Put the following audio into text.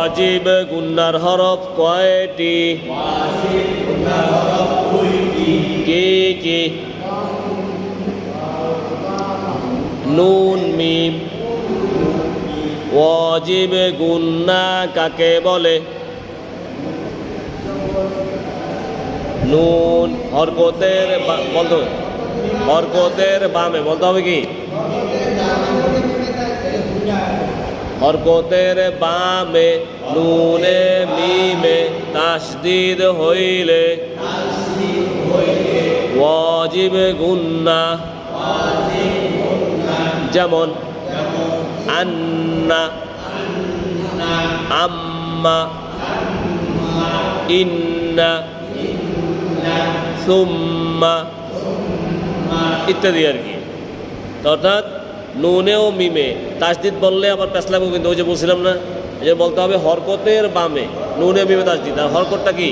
ওয়াজিব গুন্নার হরফ কয়টি? কে, কি? নুন, মিম। ওয়াজিব গুন্না কাকে বলে? নুন, হরকতের বা- বলতে। হবে। হরকতের বামে, বলতে হবে কি? হরকতের বামে, নুনে, মিমে তাসদিদ হইলে। ওয়াজিব গুন্না। যেমন, আন্না, আম্মা, ইন্না, সুম্মা, ইত্যাদি আর কি। অর্থাৎ নুনে ও মিমে। তাসদিদ বললে আবার পেসলাম কিন্তু ওই যে বলছিলাম না যে বলতে হবে হরকতের বামে, নুনে মিমে তাসদিদ আর হরকতটা কি?